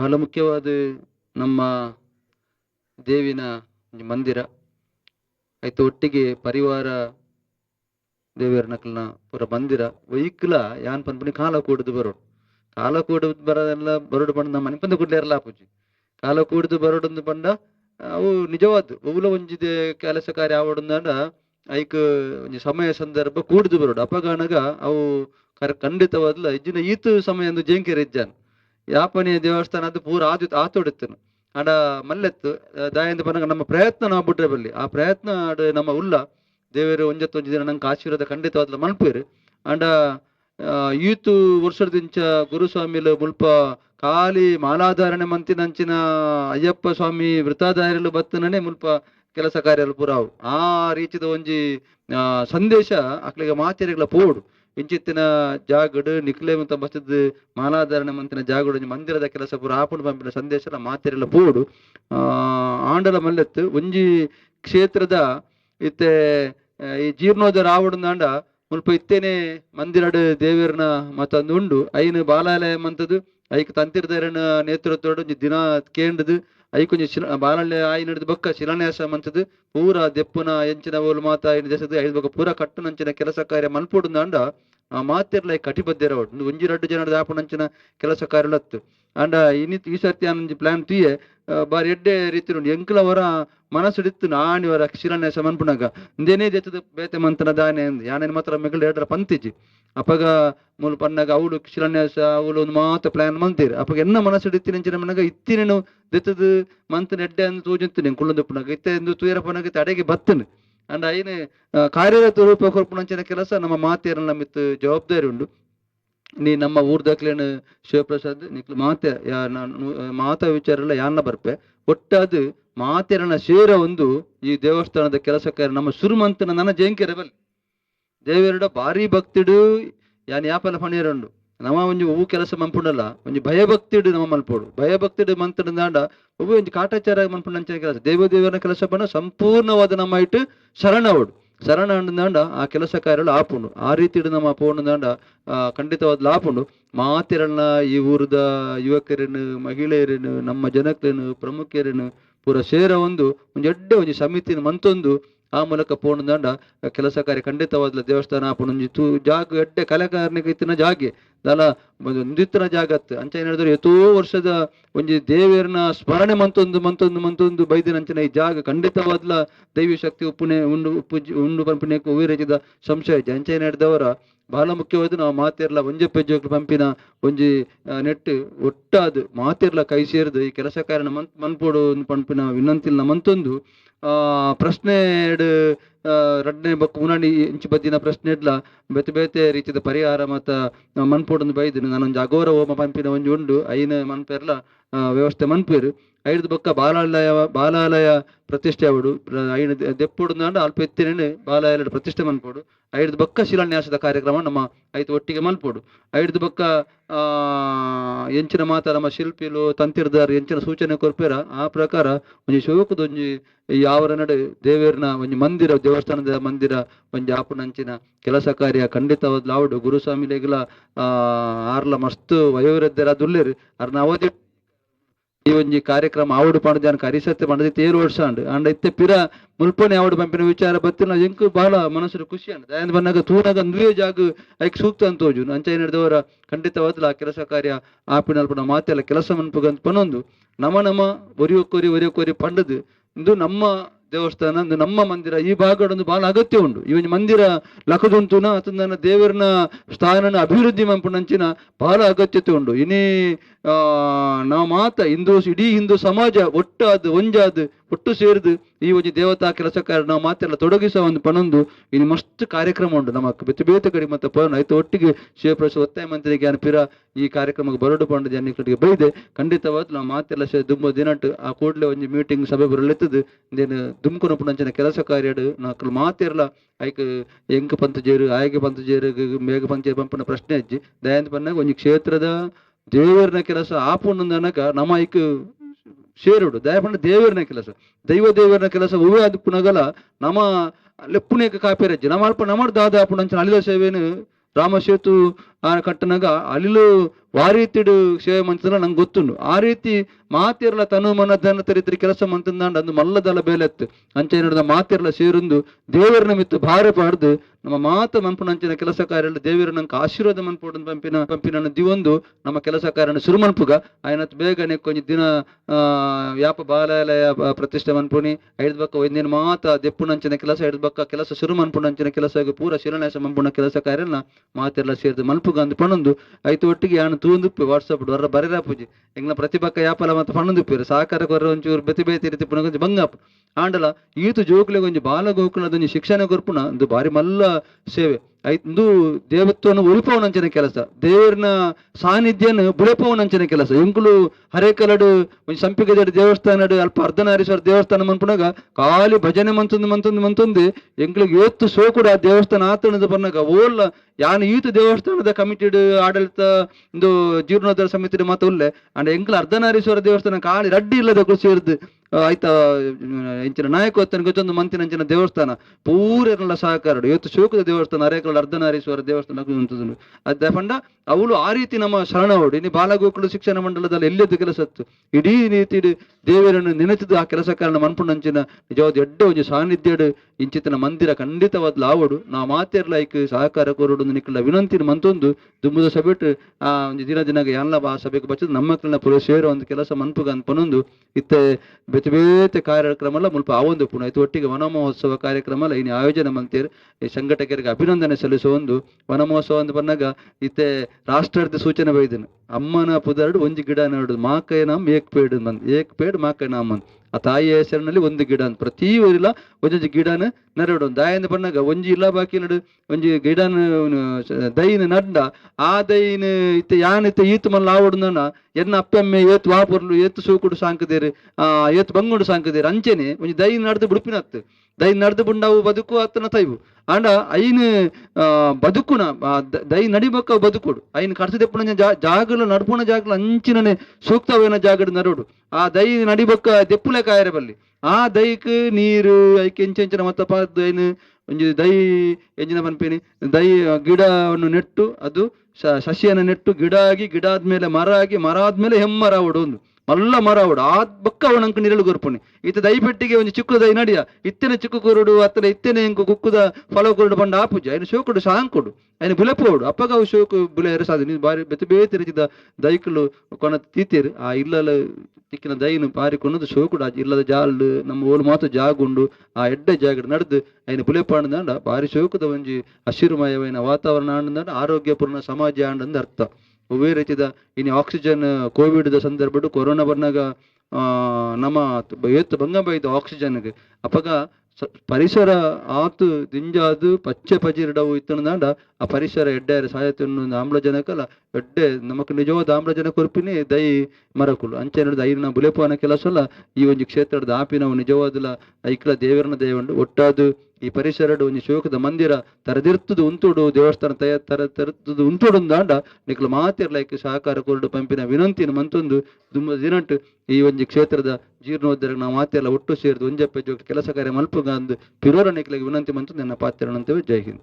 ಬಹಳ ಮುಖ್ಯವಾದ ನಮ್ಮ ದೇವಿನ ಮಂದಿರ. ಐತ ಒಟ್ಟಿಗೆ ಪರಿವಾರ ದೇವಿಯರ ನಕಲ್ನ ಪೂರ ಮಂದಿರ. ವೈಕ್ಲ, ಯಾನ್ ಪನ್ಪನಿ ಕಾಲ ಕೂಡದು ಬರೋಡು. ಕಾಲ ಕೂಡದು ಬರೋದೆಲ್ಲ ಬರೋಡು ಪಂಡ ನಮ್ಮ ಮನೆ ಪಂದ ಇರಲ್ಲ ಪೂಜೆ. ಕಾಲ ಕೂಡದು ಬರೋಡೊಂದು ಪಂಡ ಅವು ನಿಜವಾದ್ ಅವುಲ ಒಂಜಿದೆ ಕೆಲಸ ಕಾರ್ಯ ಆವಡೊಂದ ಐಕ್ ಒಂಜಿ ಸಮಯ ಸಂದರ್ಭ ಕೂಡದು ಬರೋಡು. ಅಪಗಾನಗ ಅವು ಖಂಡಿತವಾದ್ಲ ಇಜ್ಜಿನ ಈತು ಸಮಯ ಎಂದು ಜೇಂಕೆರೆ ಇಜ್ಜಾನ್. ಯಾಪನೆಯ ದೇವಸ್ಥಾನ ಅದು ಪೂರ ಆದು, ಆತೊಡಿತ್ತನು. ಆಡ ಮಲ್ಲೆತ್ತು ದಾಯಂದ ಪನಗ ನಮ್ಮ ಪ್ರಯತ್ನ ನಾವು ಬಿಟ್ರೆ ಬಲ್ಲಿ. ಆ ಪ್ರಯತ್ನ ಆಡ ನಮ್ಮ ಉಲ್ಲ, ದೇವರು ಒಂಜತ್ತು ಒಂಜಿ ದಿನ ನಂಗೆ ಆಶೀರ್ವಾದ ಖಂಡಿತವಾದ ಮಲ್ಪೇರು ಆಂಡ ಈತು ಈತು ವರ್ಷದಿಂಚ ಗುರುಸ್ವಾಮಿಲು ಮುಲ್ಪ ಖಾಲಿ ಮಾಲಾಧಾರಣೆ ಮಂತಿನಂಚಿನ ಅಯ್ಯಪ್ಪ ಸ್ವಾಮಿ ವೃತ್ತಾಧಾರಲು ಬತ್ತನೇ ಮುಲ್ಪ ಕೆಲಸ ಕಾರ್ಯಲು ಪುರಾವು. ಆ ರೀತಿದ ಒಂಜಿ ಸಂದೇಶ ಅಕ್ಲಿಗೆ ಮಾತೆರೆಗಳ ಪೋಡು. ಇಂಚಿತ್ತಿನ ಜಾಗಡು ನಿಕ್ಲೆ ಅಂತ ಬಸ್ತದ ಮಾಲಾಧಾರಣೆ ಮಂತಿನ ಜಾಗಡು ಮಂದಿರದ ಕೆಲಸ ಪೂರ ಆಪುಂಡು ಪಂಪಿನ ಸಂದೇಶ ಮಾತೆರೆಗ್ಲ ಪೋಡು. ಆಂಡಲ ಮಲ್ಲೆತ್ತು ಒಂಜಿ ಕ್ಷೇತ್ರದ ಇತ್ತೆ ಈ ಜೀರ್ಣೋದ್ಧಾರ ಆವಡಂದಾಂಡ ಮುಲ್ಪ ಇತ್ತೇನೆ ಮಂದಿರಡ್ ದೇವೇರ್ನ ಮತ್ತೊಂದು ಉಂಡು ಐನ್ ಬಾಲಾಲಯ ಮಂತದು, ಐಕ್ ತಂತಿರ್ದಾರನ ನೇತೃತ್ವದ ದಿನ ಕೇಂಡದು. ಐಕೊಂಜಿ ಶಿಲ ಬಾಲಾಲಯ ಆಯಿನಡ್ದು ಬೊಕ್ಕ ಶಿಲಾನ್ಯಾಸ ಮಂತದು ಪೂರ ದೆಪ್ಪುನ ಎಂಚಿನ ಓಲು ಮಾತ ದೇಶದ ಐದು ಬೊಕ್ಕ ಪೂರ ಕಟ್ಟುನಂಚಿನ ಕೆಲಸ ಕಾರ್ಯ ಮಲ್ಪೊಡುಂದಾಂಡ ಆ ಮಾತಿರ್ಲ ಕಟಿಬದ್ಧರ ಒಂದು ಒಂಜಿ ರಡ್ಡು ಜನ ಆಪಣಂಚಿನ ಕೆಲಸ ಕಾರ್ಯಲತ್ತು. ಅಂಡ ಇನ್ನಿತ್ ಈ ಸರ್ತಿ ಅನ್ನಿ ಪ್ಲಾನ್ ತೂಯೆ ಬಾರಿ ಎಡ್ಡೆ ರೀತಿ ಉಂಡು ಮನಸ್ಸಿಡಿತ್ತು ನಾನು ಇವರ ಶಿಲಾನ್ಯಾಸ ಮನ್ಪುನಗ ಇಂದೇನೇ ದೇತದ ಬೇತೆ ಮಂತನ ದಾನೆ ಎಂದು. ಯಾನೇನು ಮಾತ್ರ ಮೆಗಳು ಎರಡರ ಪಂತಿಜಿ. ಅಪಗ ಮೂಲ ಪನ್ನಗ ಅವಳು ಶಿಲಾನ್ಯಾಸ ಅವಳು ಒಂದು ಮಾತ ಪ್ಲಾನ್ ಮಂತೀರಿ. ಅಪಗ ಎನ್ನ ಮನಸ್ಸುಡಿತ್ತಿ ಅಂಚಿನ ಮನಗ, ಇತ್ತಿನೇನು ದೆತ್ತದ ಮಂತ್ರ ಎಡ್ಡೆ ಅಂದ್ ತೂಜಿಂತೀನಿ. ಕುಳ್ಳೊಂದು ಪುನಗ ಇತ್ತೆ ಎಂದು ತೂಯರ ಪನಗ ಅಡೆಗೆ ಬತ್ತನು. ಅಂಡ್ ಏನು ಕಾರ್ಯರತ ರೂಪ ಕೊರ್ಪುನಂಚಿನ ಕೆಲಸ ನಮ್ಮ ಮಾತೆಯರ ಮಿತ್ ಜವಾಬ್ದಾರಿ ಉಂಡು ನೀ ನಮ್ಮ ಊರ್ದಕ್ಲೇನು ಶಿವಪ್ರಸಾದ್ ನಿಕ್ಲು ಮಾತೆ ನಾನು ಮಾತ ವಿಚಾರ ಯಾನ್ನ ಬರ್ಪೆ ಒಟ್ಟಾದು ಮಾತೆರನ ಸೇರ ಒಂದು ಈ ದೇವಸ್ಥಾನದ ಕೆಲಸಕ್ಕೆ ನಮ್ಮ ಸುರುಮಂತನ ನನ್ನ ಜಯಂಕೆರೆ ಬಲ್ಲಿ ದೇವೇರುಡ ಭಾರಿ ಭಕ್ತಿಡು, ಯಾನ್ ಯಾಪಲ ಪಣಿಯರಂಡು ನಮ ಒಂಜಿ ಒವು ಕೆಲಸ ಮಂಪುಂಡಲ್ಲ ಒಂಜಿ ಭಯಭಕ್ತಿಡು ನಮ್ಮ ಮಲ್ಪೋಡು ಭಯಭಕ್ತಿಡು ಮಂತಡ ದಾಂಡ ಒಬ್ಬ ಒಂಜಿ ಕಾಟಾಚಾರ ಮನ್ಪುಂಡ ಕೆಲಸ. ದೇವ ದೇವರ ಕೆಲಸ ಪಂಡ ಸಂಪೂರ್ಣವಾದ ನಮ್ಮ ಇಟ್ಟು ಶರಣವಡು. ಶರಣ ಅಂದಾಂಡ ಆ ಕೆಲಸ ಕಾರ್ಯಗಳು ಆಪುಂಡು. ಆ ರೀತಿ ನಮ್ಮ ಪೋಣದಾಂಡ ಆ ಖಂಡಿತವಾದ ಲಾಪುಂಡು ಮಾತಿರಣ್ಣ ಈ ಊರದ ಯುವಕರೇನು ಮಹಿಳೆಯರೇನು ನಮ್ಮ ಜನಕರೇನು ಪ್ರಮುಖರೇನು ಪೂರ ಸೇರ ಒಂದು ಒಂದು ಎಡ್ಡೆ ಒಂದು ಸಮಿತಿ ಮಂತೊಂದು, ಆ ಮೂಲಕ ಪೋಣದಾಂಡ ಕೆಲಸ ಕಾರ್ಯ ಖಂಡಿತವಾದ ದೇವಸ್ಥಾನ ಆಪುಂಡು. ಒಂಜಿ ತೂ ಜಾಗ, ಎಡ್ಡೆ ಕಲಾಕಾರನಿಗೆ ಇತ್ತಿನ ಜಾಗೆ. ದಾಲ ಒಂದಿತ್ತಿನ ಜಾಗತ್ ಅಂಚ ಏನ್ ಹೇಳಿದ್ರು ಎಷ್ಟೋ ವರ್ಷದ ಒಂಜಿ ದೇವಿಯರ್ನ ಸ್ಮರಣೆ ಮಂತೊಂದು ಮಂತೊಂದು ಮಂತೊಂದು ಬೈದಿನಂಚಿನ ಈ ಜಾಗ ಖಂಡಿತವಾದ್ಲ ದೈವಿ ಶಕ್ತಿ ಉಪ್ಪುನೆ, ಉಂಡು ಉಪ್ಪು ಉಂಡು ಪಂಪಿನ ಉವಿರಚಿದ ಸಂಶಯ ಅಂಚೆ ಏನ್ ಹಿಡ್ದವರ ಬಹಳ ಮುಖ್ಯವಾದ ನಾವು ಮಾತಿರ್ಲ ಒಂಜೆ ಪೆಜ್ಜೆ ಪಂಪಿನ ಒಂಜಿ ನೆಟ್ಟು ನೆಟ್ ಒಟ್ಟಾದ್ ಮಾತಿರ್ಲ ಕೈ ಸೇರಿದು ಈ ಕೆಲಸ ಕಾರಣ ಮನ್, ಮನ್ಪೋಡು ಪಂಪಿನ ವಿನಂತಿಲ್ನ ಮಂತೊಂದು, ಆ, ಪ್ರಶ್ನೆ ರಡ್ನೆ ಬಕ್ ಉನಾಡಿ ಇಂಚು ಬದ್ದಿನ ಪ್ರಶ್ನೆ ಇಡ್ಲ. ಬೇತೆ ಬೇತೆ ರೀತಿದ ಪರಿಹಾರ ಮತ್ತ ಮನ್ಪೊಡೊಂದು ಬೈದಿನ. ನಾನೊಂದು ಅಘೋರ ಹೋಮ ಒಂಜಿ ಉಂಡು. ಐನ ಮನ್ಪೆರ್ಲ ವ್ಯವಸ್ಥೆ ಮನ್ಪೇರು ಐದು ಬೊಕ್ಕ ಬಾಲಾಲಯ ಬಾಲಾಲಯ ಪ್ರತಿಷ್ಠೆ ಆವಡು ಐನ ದೆಪ್ಪುಡು ನಾಂಡ ಅಲ್ಪ ಎತ್ತಿನ ಬಾಲಾಲಯ ಪ್ರತಿಷ್ಠೆ ಮನ್ಪೋಡು. ಐದು ಬೊಕ್ಕ ಶಿಲಾನ್ಯಾಸದ ಕಾರ್ಯಕ್ರಮ ನಮ್ಮ ಐದು ಒಟ್ಟಿಗೆ ಮಲ್ಪೋಡು ಐದು ಬೊಕ್ಕ ಎಂಚಿನ ಮಾತ ನಮ್ಮ ಶಿಲ್ಪಿಲು ತಂತಿರ್ದಾರ್ ಎಂಚಿನ ಸೂಚನೆ ಕೊರ್ಪೇರ. ಆ ಪ್ರಕಾರ ಒಂಜಿ ಶೋಕದ ಒಂಜಿ ಈ ಆವರ ನಡು ದೇವೇರ್ನ ಒಂಜಿ ಮಂದಿರ, ದೇವಸ್ಥಾನದ ಮಂದಿರ, ಒಂಜಿ ಆಪುನಂಚಿನ ಕೆಲಸ ಕಾರ್ಯ ಖಂಡಿತವಾದ ಲಾವುಡು. ಗುರುಸ್ವಾಮಿಲೆಗ್ಲ ಆರ್ಲ ಮಸ್ತ್ ವಯೋವೃದ್ಧರ ದುಲ್ಲೇರು ಅರ್ನ ಅವಧಿ ಈ ಒಂಜಿ ಕಾರ್ಯಕ್ರಮ ಆವಡು ಪಂಡ ಜನಕ್ಕೆ ಅರಿಸತ್ತೆ ಪಂಡದಿ ತೇರು ವರ್ಷ ಅಂಡ್. ಅಂಡ ಇತ್ತೆ ಪಿರ ಮುಲ್ಪನೆ ಆವಡು ಪಂಪಿನ ವಿಚಾರ ಬತ್ತಿನ ಎಂಕ್ ಬಹಳ ಮನಸ್ಸು ಖುಷಿ ಅಂಡ್. ದಯಂದ್ ಬಂದಾಗ ತೂನಾಗ ನ್ವೇ ಜಾಗ ಐಕ್ ಸೂಕ್ತ ಅಂತ ಹೋಜು. ಅಂಚ ನಡೆದವರ ಖಂಡಿತವಾದಲ ಆ ಕೆಲಸ ಕಾರ್ಯ ಆಪಿನಲ್ಪನ ಮಾತೆಲ್ಲ ಕೆಲಸ ಮನ್ಪುಗಂತ ಪನೊಂದು ನಮ ನಮ, ಒರಿಯೊಕ್ಕೊರಿ ಒರಿಯೊಕ್ಕೊರಿ ಪಂಡದು. ಇಂದು ನಮ್ಮ ದೇವಸ್ಥಾನ ನಮ್ಮ ಮಂದಿರ ಈ ಭಾಗದೊಂದು ಬಹಳ ಅಗತ್ಯ ಉಂಡು ಇವನ್ ಮಂದಿರ ಲಕದುಂತುನ ಅತಂದನ ದೇವರನ ಸ್ಥಾನನ ಅಭಿವೃದ್ಧಿ ಮಂಪುನಂಚಿನ ಬಹಳ ಅಗತ್ಯತೆ ಉಂಡು ಇನ್ನೀ ಆ ನಾವು ಮಾತ ಹಿಂದೂ, ಇಡೀ ಹಿಂದೂ ಸಮಾಜ ಒಟ್ಟಾದ್, ಒಂಜಾದ್ ಒಟ್ಟು ಸೇರಿದು ಈ ಒಂದು ದೇವತಾ ಕೆಲಸ ಕಾರ್ಯ ನಾವು ಮಾತೆಲ್ಲ ತೊಡಗಿಸುವ ಒಂದು ಪನೊಂದು ಇನ್ನು ಮಸ್ತ್ ಕಾರ್ಯಕ್ರಮ ಉಂಟು. ನಮ್ಮ ಬೇತೆ ಕಡೆ ಮತ್ತೆ ಪಣ ಆಯ್ತು. ಒಟ್ಟಿಗೆ ಶಿವಪ್ರಸ ಒತ್ತಾಯ ಮಂತ್ರಿಗೆ ಪಿರ ಈ ಕಾರ್ಯಕ್ರಮಕ್ಕೆ ಬರಡು ಪಂಡ ಜನಕ್ಕೆ ಬೈದೆ. ಖಂಡಿತವಾದ ನಾವು ಮಾತೆಲ್ಲ ಸೇ ದುಂಬ ದಿನಟ್ಟು ಆ ಕೂಡಲೇ ಒಂದು ಮೀಟಿಂಗ್ ಸಭೆ ಬರಲೆತ್ತದು ಇಂದೇನು ದುಮ್ಕುನ ಪುಣಂಚನ ಕೆಲಸ ಕಾರ್ಯಡು ನಾಲ್ಕು ಮಾತಿರಲ್ಲ ಐಕ್ ಎಂಕ ಪಂತ ಜೇರು, ಆಯ್ಕೆ ಪಂತ ಜೇರು ಮೇಘ ಪಂಚ ಪಂಪನ ಪ್ರಶ್ನೆ ಅಜ್ಜಿ ದಯಾಂತ ಪನ್ನಾಗ ಒಂದು ಕ್ಷೇತ್ರದ ದೇವರನ ಕೆಲಸ ಆಪುನಂದನಕ ನಮ್ಮ ಐಕ್ ಶೇರುಡು ದಯಪಂಡ ದೇವರನ ಕೆಲಸ, ದೈವ ದೇವರನ ಕೆಲಸ, ಹೂವೇ ಅದು ಪುನಗಲ, ನಮ ಲೆಪ್ಪುನೇಕ ಕಾಪೇರಜ್ಜಿ ನಮ್ಮ ಅಲ್ಪ ನಮ್ಮ ದಾದ ಆಪುನಂಚನ ಅಳಿದ ಸೇವೆನು ರಾಮಸೇತು ಆ ಕಟ್ಟನಾಗ ಅಲಿಲು ವಾರೀತಿಡು ಸೇವೆ ಮಂತ್ರ ನಂಗೆ ಗೊತ್ತುಂಡು. ಆ ರೀತಿ ಮಾತಿರ್ಲ ತನು ಮನ ಧನ ತರಿತ್ರಿ ಕೆಲಸ ಮಂತಂದಾಂಡ ಅಂದು ಮಲ್ಲದಲ್ಲ ಬೇಲೆತ್ತು. ಅಂಚೆ ನಡೆದ ಮಾತಿರ್ಲ ಸೇರುಂದು ದೇವರ ನಿಮಿತ್ತ ಭಾರ ಪಾಡ್ದು ನಮ್ಮ ಮಾತ ಮನ್ಪುನಂಚಿನ ಕೆಲಸ ಕಾರ್ಯ ದೇವರ ನಂಗೆ ಆಶೀರ್ವಾದ ಮನ್ಪೋಡನ್ ಪಂಪಿನ ಪಂಪಿನ ದಿವೊಂದು ನಮ್ಮ ಕೆಲಸ ಕಾರ್ಯ ಶುರು ಮನ್ಪುಗ ಆಯ್ನತ್ ಬೇಗನೆ ಕೊಂಚ ದಿನ ವ್ಯಾಪ ಯಾಪ ಬಾಲಾಲಯ ಪ್ರತಿಷ್ಠೆ ಮನ್ಪುಣಿ ಐದು ಬಕ್ಕ ಒಂದಿನ ಮಾತ ದೆಪ್ಪುನಂಚಿನ ಕೆಲಸ, ಐದು ಬಕ್ಕ ಕೆಲಸ ಶುರು ಮನ್ಪುನಂಚಿನ ಕೆಲಸ, ಪೂರ ಶಿಲಾನ್ಯಾಸ ಮನ್ಪುನ ಕೆಲಸ ಕಾರ್ಯನ ಮಾತಿರ್ಲ ಸೇರಿದು ಮಲ್ಪುಗ ಅಂದು ಪಣೊಂದು ಐತು ಒಟ್ಟಿಗೆ ಯಾಣ ತೂಂದುಪ್ಪಿ ವಾಟ್ಸಪ್ ಹೊರ ಬರೆರ ಪೂಜಿ. ಎಂಗ್ಲ ಪ್ರತಿಭಕ್ಕ ಯಾಪಲ ಮತ್ತು ಪಣೊಂದುಪ್ಪಿರು. ಸಾಕಾರ ಕೊರ ಒಂಚೂರು ಬೇತಿ ರೀತಿ ಪುನಃ ಕೊಂಚ ಬಂಗಾಪ. ಆಂಡಲ, ಈತು ಜೋಕ್ಲೆ ಒಂಜಿ ಬಾಲ ಗೋಕುಲದೊಂಜಿ ಶಿಕ್ಷಣ ಕೊರ್ಪುಣ ಒಂದು ಬಾರಿ ಮಲ್ಲ ಸೇವೆ. ಐದು ದೇವತ್ವವನ್ನು ಉಳಿಪವನಂಚಿನ ಕೆಲಸ. ದೇವರನ ಸಾನ್ನಿಧ್ಯನ ಬುಳೆಪವನಂಚಿನ ಕೆಲಸ. ಎಂಕುಲು ಹರೇಕಲಡು ಒಂಜಿ ಸಂಪಿಗೆದಡಿ ದೇವಸ್ಥಾನಡು ಅಲ್ಪ ಅರ್ಧನಾರೀಶ್ವರ ದೇವಸ್ಥಾನ ಮನ್ಪುನಾಗ ಖಾಲಿ ಭಜನೆ ಮಂತೊಂದು ಮಂತೊಂದು ಮಂತೊಂದು ಇವತ್ತು ಏತ್ತು ಸೋಕುಡ ಆ ದೇವಸ್ಥಾನ ಆತನದ ಬರ್ನಾಗ ಓಲ್ಲ ಯಾನ್ ಈತ ದೇವಸ್ಥಾನದ ಕಮಿಟಿಡ್ ಆಡಳಿತ ಇಂದು ಜೀರ್ಣೋದ್ಧಾರ ಸಮಿತಿ ಮಾತು ಉಲ್ಲೆ, ಅಂಡ್ ಎಂಕ್ಲ ಅರ್ಧನಾರೀಶ್ವರ ದೇವಸ್ಥಾನ ಖಾಲಿ ರಡ್ಡಿ ಇಲ್ಲದ ಇರ್ದು ಆಯ್ತಾ ಇಂಚಿನ ನಾಯಕತ್ವನ ಗೊತ್ತೊಂದು ಮಂತಿನ ಅಂಚಿನ ದೇವಸ್ಥಾನ. ಪೂರೆಲ್ಲ ಸಹಕಾರ ಇವತ್ತು ಶೋಕದ ದೇವಸ್ಥಾನ ಅರೇಕಲ ಅರ್ಧನಾರೀಶ್ವರ ದೇವಸ್ಥಾನ ಅದ ಪಂಡ, ಅವಳು ಆ ರೀತಿ ನಮ್ಮ ಶರಣವಡು. ಇನ್ನು ಬಾಲಗೋಕುಲ ಶಿಕ್ಷಣ ಮಂಡಲದಲ್ಲಿ ಎಲ್ಲಿದ್ದು ಕೆಲಸತ್ತು? ಇಡೀ ರೀತಿ ದೇವರನ್ನು ನೆನೆಸಿದ ಆ ಕೆಲಸ ಕಾರಣ ಮನ್ಪುಂಡಂಚಿನ ನಿಜವಾದ ಎಡ್ಡೆ ಒಂದು ಸಾನ್ನಿಧ್ಯಡು ಇಂಚಿತನ ಮಂದಿರ ಖಂಡಿತವಾದ ಲಾವಡು. ನಾ ಮಾತೇರ್ ಲೈಕ್ ಸಹಕಾರ ಕೋರೋಡು ನಿಕ್ಕಲ್ಲ. ವಿನಂತಿನ ಮಂತೊಂದು, ದುಮ್ಮದ ಸಭೆಟ್ ಆ ಒಂದು ದಿನ ದಿನಗ ಎಲ್ಲ ಆ ಸಭೆಗೆ ಬಚ್ಚದು, ನಮ್ಮ ಮಕ್ಕಳನ್ನ ಪುರ ಸೇರೋ ಒಂದು ಕೆಲಸ ಮನ್ಪುಗ ಅಂತ ಪನೊಂದು. ಇತ್ತೆ ಬೇತೆ ಕಾರ್ಯಕ್ರಮ ಮುಲ್ಪ ಆವೊಂದು ಪುನಃ ಇದು ಒಟ್ಟಿಗೆ ವನ ಮಹೋತ್ಸವ ಕಾರ್ಯಕ್ರಮ ಇನ್ನು ಆಯೋಜನೆ ಮಂತೀರ್. ಈ ಸಂಘಟಕರಿಗೆ ಅಭಿನಂದನೆ ಸಲ್ಲಿಸುವ ಒಂದು ವನ ಮಹೋತ್ಸವ ಅಂತ ಬಂದಾಗ ಇತ್ತೆ ರಾಷ್ಟ್ರಾರ್ಥ ಸೂಚನೆ ಬೈದನು ಅಮ್ಮನ ಪುದರ್ಡು ಒಂಜಿ ಗಿಡ ನೆಡುದು. ಮಾಕೈ ನಾಮ್ ಏಕ್ ಪೇಡ್ ಬಂದ್ ಏಕ್ ಪೇಡ್ ಮಾಕೈ ನಾಮ್ ಅಂದ್. ಆ ತಾಯಿಯ ಹೆಸರಿನಲ್ಲಿ ಒಂದು ಗಿಡ ಅಂತ ಪ್ರತಿ ಊರಿಲ್ಲ ಒಂದೊಂದು ಗಿಡನ ನೆರಡು ದಾಯಂದ ಬಂದಾಗ ಒಂಜಿ ಇಲ್ಲ ಬಾಕಿ ನಡು ಒಂಜಿ ಗಿಡನ ದೈನ ನಡ್ಡ ಆ ದೈನ ಇತ್ತೆ, ಯಾನ್ ಇತ್ತೆ, ಈತ್ ಮಲ್ಲ ಆವಡ್ನ ಎನ್ನ ಅಪ್ಪೆಮ್ಮೆ, ಏತ್ ವಾಪುರ್ಲು, ಏತ್ ಸೂಕುಡು ಸಾಂಕದೇರು, ಆ, ಏತ್ ಬಂಗುಡು ಸಾಂಕದೇರು. ಅಂಚೆನೆ ಒಂಜಿ ದೈನ ನಡೆದು ಬುಡುಪಿನತ್ತು ದೈ ನಡೆದು ಬುಂಡಾವು ಬದುಕು ಅತ್ತನ ತೈವು. And bin ಬದುಕುನ the- ನಡಿಬಕ್ಕ ಬದುಕುಡು. ಐನ್ ಕಡ್ಸದೆಪ್ಪುನ ಜಾಗಲು ನಡ್ಪುನ ಜಾಗ ಅಂಚಿನನೆ ಸೂಕ್ತವೇನ ಜಾಗಡ್ ನರುಡು. ಆ ದೈ ನಡಿಬಕ್ಕ ದೆಪ್ಪುಲೆ ಕಾಯರೆ ಬಲ್ಲಿ. ಆ ದೈಕ್ ನೀರು, ಐಕ್ ಎಂಚೆಂಚಿನ ಮತ್ತ ದೈನು ಒಂಜಿ ದೈ ಎಂಜಿನ ಪನ್ಪೇನಿ ದೈ ಗಿಡವನ್ನು ನೆಟ್ಟು, ಅದು ಸಸಿಯನ್ನು ನೆಟ್ಟು ಗಿಡ ಆಗಿ ಗಿಡ ಆದ್ಮೇಲೆ ಮರ ಆಗಿ ಮರ ಆದ್ಮೇಲೆ ಹೆಮ್ಮರ ಒಂದು ಮಲ್ಲ ಮರ ಆವಡು ಆ ಬಕ್ಕ ಅವನಂಕ ನಿರಳು ಗೊರ್ಪುನಿ ಈತ ದೈ ಪೆಟ್ಟಿಗೆ ಒಂದು ಚಿಕ್ಕ ದೈ ನಡಿಯ ಇತ್ತನೆ ಚಿಕ್ಕ ಕುರುಡು ಅತ್ತನ ಇತ್ತನೆ ಎಂಕು ಕುಕ್ಕುದ ಫಲ ಕುರುಡು ಬಂಡ ಆಪುಜ ಅಯ್ಯನ ಶೋಕುಡು ಸಾಂಕೊಡು ಅಯ್ಯನ ಬುಲೆಪೋಡು ಅಪ್ಪಗ ಅವು ಶೋಕು ಬುಲೆ ಎರಸಾದ. ನೀನು ಬಾರಿ ಬೆತ್ತ ಬೇತಿ ರೀತಿದ ದೈಕಲು ಕೊನ ತೀತೀರು. ಆ ಇಲ್ಲಲ ತಿಕ್ಕಿನ ದೈನು ಪಾರಿ ಕೊನದು ಶೋಕುಡು. ಆ ಇಲ್ಲದ ಜಾಲ್ ನಮ್ಮ ಓಲು ಮಾತು ಜಾಗುಂಡು, ಆ ಎಡ್ಡೆ ಜಾಗಡ್ ನಡೆದು ಅಯ್ಯನ ಬುಲೆಪಾಂಡ ಬಾರಿ ಶೋಕದ ಒಂಜಿ ಹಸಿರುಮಯమైన ವಾತಾವರಣ ಆಂಡ ಆರೋಗ್ಯಪೂರ್ಣ ಸಮಾಜ ಆಂಡಂದ ಅರ್ಥ. ಒವ್ವೇ ರೀತಿದ ಇನ್ನು ಆಕ್ಸಿಜನ್ ಕೋವಿಡ್ ಸಂದರ್ಭಡ್ ಕೊರೋನಾ ಆ, ನಮ್ಮ ಏತ್ತು ಭಂಗ ಬೈದು ಆಕ್ಸಿಜನ್ಗೆ ಅಪಗ ಪರಿಸರ ಆತು ದಿಂಜಾದು ಪಚ್ಚೆ ಪಜಿರಡವು ಇತ್ತನದಾಂಡ ಆ ಪರಿಸರ ಎಡ್ಡಾರೆ ಆಮ್ಲಜನಕ ಆಮ್ಲಜನಕಲ ಎಡ್ಡೆ ನಮಕ್ ನಿಜವಾದ ಆಮ್ಲಜನಕ ಕೊರ್ಪಿನಿ ದೈ ಮರಕುಲು. ಅಂಚೆ ನಡೆದ ಐನ ಬುಲೆಪಾನ ಕೆಲಸಲ್ಲ ಈ ಒಂದು ಕ್ಷೇತ್ರದ ಆಪಿನವು ನಿಜವಾದಲ ಐಕ್ಲ ದೇವರನ ದೇವಂಡು ಒಟ್ಟಾದು ಈ ಪರಿಸರಡು ಒಂಜಿ ಶೋಕದ ಮಂದಿರ ತರದಿರ್ತದು ಉಂತುಡು, ದೇವಸ್ಥಾನ ತಯ ತರ ತರತದು ಉಂತುಡು ದಾಂಡ ನಿಕ್ಲ ಮಾತಿರ್ಲೈಕ್ ಸಹಕಾರ ಕೊರಡು ಪಂಪಿನ ವಿನಂತಿನ ಮಂತೊಂದು. ದಿನಟ್ ಈ ಒಂಜಿ ಕ್ಷೇತ್ರದ ಜೀರ್ಣೋದ್ಧರ ನಾವು ಮಾತೆಲ್ಲ ಒಟ್ಟು ಸೇರಿದು ಒಂಜಪ್ಪ ಜೋಗ ಕೆಲಸ ಕಾರ್ಯ ಮಲ್ಪುಗ ಪಿರೋರ ನಿಕ್ಲಿಗೆ ವಿನಂತಿ ಮಂತು ನನ್ನ ಪಾತ್ರ ಜೈ ಹಿಂದ್.